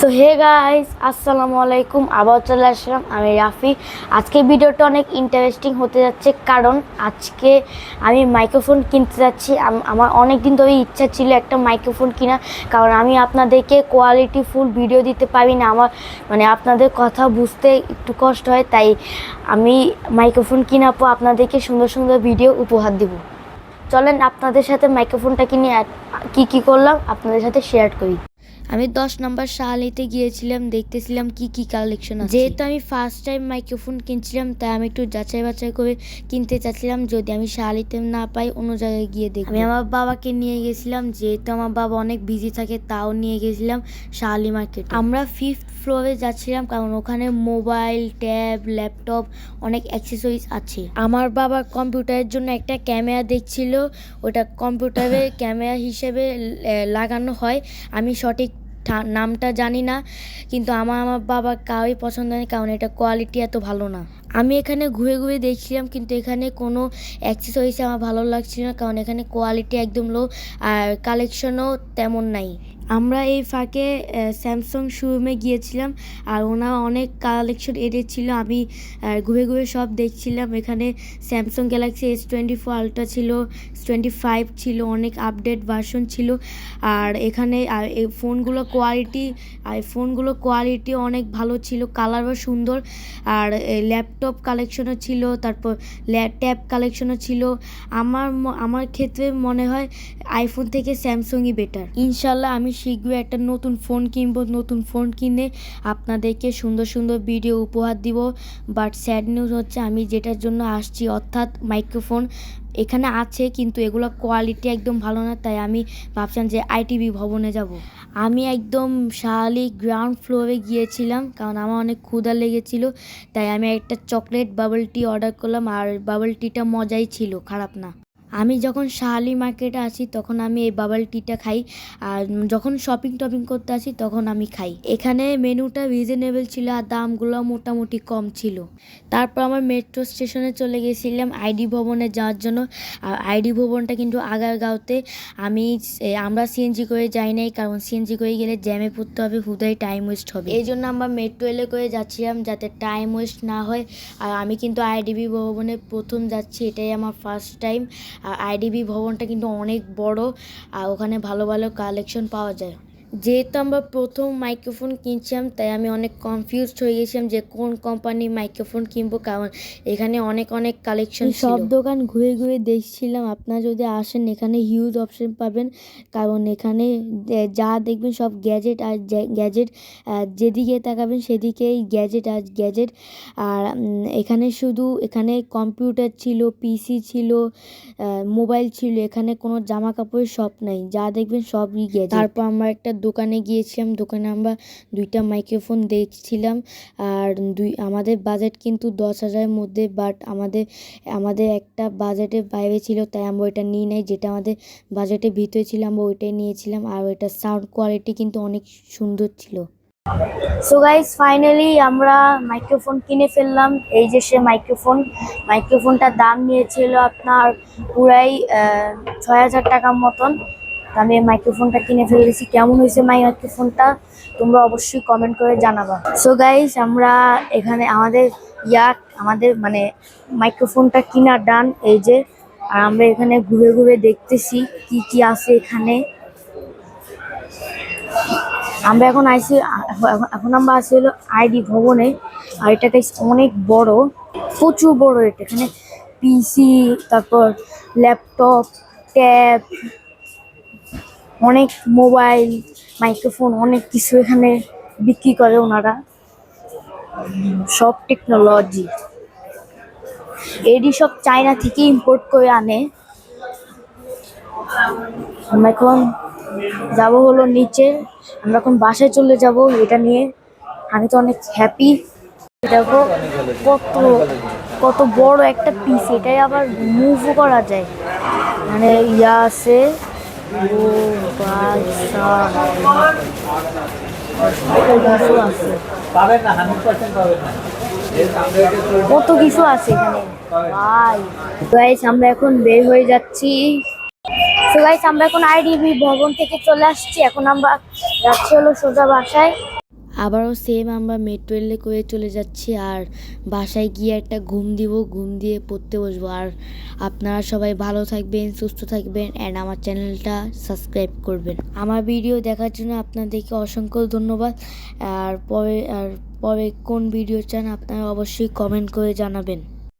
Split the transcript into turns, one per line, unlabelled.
So hey guys আসসালামু আলাইকুম আবার চলে আসলাম আমি রাফি। আজকে ভিডিওটা অনেক ইন্টারেস্টিং হতে যাচ্ছে, কারণ আজকে আমি মাইক্রোফোন কিনতে যাচ্ছি। আমার অনেক দিন ধরে ইচ্ছা ছিল একটা মাইক্রোফোন কিনা কারণ আমি আপনাদেরকে কোয়ালিটি ফুল ভিডিও দিতে পারি না। আমার মানে আপনাদের কথা বুঝতে একটু কষ্ট হয়, তাই আমি মাইক্রোফোন কিনার পর আপনাদেরকে সুন্দর সুন্দর ভিডিও উপহার দিব। চলেন আপনাদের সাথে মাইক্রোফোনটা কিনে কি কি করলাম, আপনাদের সাথে শেয়ার করি। আমি দশ নম্বর শালিতে গিয়েছিলাম দেখতেছিলাম কি কি কালেকশন আছে। যেহেতু আমি ফার্স্ট টাইম মাইক্রোফোন কিনছিলাম তাই আমি একটু যাচাই বাছাই করে কিনতে চাচ্ছিলাম। যদি আমি শালিতে না পাই অন্য জায়গায় গিয়ে দেখি আমি আমার বাবাকে নিয়ে গেছিলাম যেহেতু আমার বাবা অনেক বিজি থাকে তাও নিয়ে গেছিলাম শালি মার্কেট আমরা ফিফথ ফ্লোরে যাচ্ছিলাম কারণ ওখানে মোবাইল ট্যাব ল্যাপটপ অনেক অ্যাক্সেসরিজ আছে। আমার বাবা কম্পিউটারের জন্য একটা ক্যামেরা দেখছিল ওটা কম্পিউটারে ক্যামেরা হিসেবে লাগানো হয়। আমি সঠিক নামটা জানি না, কিন্তু আমার আমার বাবা কাউই পছন্দ নেই কারণ এটা কোয়ালিটি এত ভালো না। আমি এখানে ঘুরে ঘুরে দেখছিলাম কিন্তু এখানে কোনো অ্যাক্সেসরিজ আমার ভালো লাগছিল না কারণ এখানে কোয়ালিটি একদম লো আর কালেকশনও তেমন নাই। আমরা এই ফাঁকে স্যামসাং শোরুমে গিয়েছিলাম আর ওনার অনেক কালেকশন এনেছিল আমি ঘুরে ঘুরে সব দেখছিলাম। এখানে Samsung Galaxy S twenty four ultra ছিল টোয়েন্টি ফাইভ ছিল, অনেক আপডেট ভার্সন ছিল। আর এখানে আর এই ফোনগুলো কোয়ালিটি আর ফোনগুলো কোয়ালিটি অনেক ভালো ছিল কালারও সুন্দর। আর ল্যাপটপ কালেকশনও ছিল, তারপর ট্যাব কালেকশনও ছিল। আমার আমার ক্ষেত্রে মনে হয় আইফোন থেকে স্যামসংই বেটার ইনশাল্লাহ আমি শীঘ্রই একটা নতুন ফোন কিনবো, নতুন ফোন কিনে আপনাদেরকে সুন্দর সুন্দর ভিডিও উপহার দিব। বাট স্যাড নিউজ হচ্ছে আমি যেটার জন্য আসছি, অর্থাৎ মাইক্রোফোন এখানে আছে কিন্তু এগুলো কোয়ালিটি একদম ভালো না, তাই আমি ভাবছিলাম যে আইটিভি ভবনে যাব। আমি একদম শালি গ্রাউন্ড ফ্লোরে গিয়েছিলাম কারণ আমার অনেক ক্ষুধা লেগেছিল, তাই আমি একটা চকলেট বাবল টি অর্ডার করলাম আর বাবল টিটা মজাই ছিল, খারাপ না। আমি যখন শাহালি মার্কেটে আসি তখন আমি এই বাবল টিটা খাই। আর যখন শপিং টপিং করতে আসি, তখন আমি খাই। এখানে মেনুটা রিজনেবল ছিল আর দামগুলো মোটামুটি কম ছিল। তারপর আমার মেট্রো স্টেশনে চলে গেছিলাম আইডি ভবনে যাওয়ার জন্য। আর আইডি ভবনটা কিন্তু আগারগাঁওতে। আমি আমরা সিএনজি করে যাই নাই, কারণ সিএনজি করে গেলে জ্যামে পড়তে হবে, হুদাই টাইম ওয়েস্ট হবে। এই জন্য আমরা মেট্রো এলে করে যাচ্ছিলাম, যাতে টাইম ওয়েস্ট না হয়। আর আমি কিন্তু আইডিবি ভবনে প্রথম যাচ্ছি, এটাই আমার ফার্স্ট টাইম আর আইডিবি ভবনটা কিন্তু অনেক বড় আর ওখানে ভালো ভালো কালেকশন পাওয়া যায়। যেহেতু আমরা প্রথম মাইক্রোফোন কিনছিলাম তাই আমি অনেক কনফিউজড হয়ে গেছিলাম যে কোন কোম্পানির মাইক্রোফোন কিনবো। কারণ এখানে অনেক অনেক কালেকশন সব দোকান ঘুরে ঘুরে দেখছিলাম। আপনারা যদি আসেন এখানে হিউজ অপশন পাবেন। কারণ এখানে যা দেখবেন সব গ্যাজেট আর গ্যাজেট যেদিকে তাকাবেন সেদিকেই গ্যাজেট আর গ্যাজেট আর এখানে শুধু এখানে কম্পিউটার ছিল পিসি ছিল মোবাইল ছিল। এখানে কোনো জামা কাপড়ের শপ নাই। যা দেখবেন সবই গ্যাজেট তারপর আমরা একটা দোকানে গিয়েছিলাম, দোকানে আমরা দুইটা মাইক্রোফোন দেখছিলাম আর দুই, আমাদের বাজেট কিন্তু দশ হাজারের মধ্যে বাট আমাদের আমাদের একটা বাজেটের বাইরে ছিল তাই আমরা ওইটা নিই নাই। যেটা আমাদের বাজেটের ভিতরে ছিল আমরা ওইটাই নিয়েছিলাম আর ওইটার সাউন্ড কোয়ালিটি কিন্তু অনেক সুন্দর ছিল। সো গাইজ ফাইনালি আমরা মাইক্রোফোন কিনে ফেললাম। এই যে সে মাইক্রোফোন মাইক্রোফোনটার দাম নিয়েছিল আপনার পুরাই ছয় হাজার টাকার মতন। তো আমি মাইক্রোফোনটা কিনে ফেলেছি কেমন হয়েছে মাইক্রোফোনটা তোমরা অবশ্যই কমেন্ট করে জানাবা। সো গাইস আমরা এখানে আমাদের ইয়াক, আমাদের মানে মাইক্রোফোনটা কিনা ডান এই যে, আর আমরা এখানে ঘুরে ঘুরে দেখতেছি কি কি আছে এখানে। আমরা এখন আইসি এখন- আমরা আছি হলো আইডি ভবনে। আর এটা গাইস অনেক বড়, প্রচুর বড় এটা। এখানে পিসি তারপর ল্যাপটপ ট্যাব অনেক মোবাইল, মাইক্রোফোন, অনেক কিছু এখানে বিক্রি করে ওনারা। সব টেকনোলজি। এডি সব চায়না থেকে ইম্পোর্ট করে আনে। আমরা এখন যাব হলো নিচে। আমরা এখন বাসায় চলে যাব এটা নিয়ে। আমি তো অনেক হ্যাপি দেখো কত কত বড় একটা পিস এটাই আবার মুভও করা যায়। মানে ইয়া আছে, ও কত কিছু আছে এখানে? ভাই গাইস আমরা এখন বের হয়ে যাচ্ছি। তো আমরা এখন আইডিবি ভবন থেকে চলে আসছি। এখন আমরা যাচ্ছি হলো সোজা বাসায়। আবারও সেম আমরা মেট্রো রেলে করে চলে যাচ্ছি আর বাসায় গিয়ে একটা ঘুম দিব, ঘুম দিয়ে পড়তে বসবো। আর আপনারা সবাই ভালো থাকবেন, সুস্থ থাকবেন অ্যান্ড আমার চ্যানেলটা সাবস্ক্রাইব করবেন। আমার ভিডিও দেখার জন্য আপনাদেরকে অসংখ্য ধন্যবাদ। আর পরে আর পরে কোন ভিডিও চান আপনারা অবশ্যই কমেন্ট করে জানাবেন।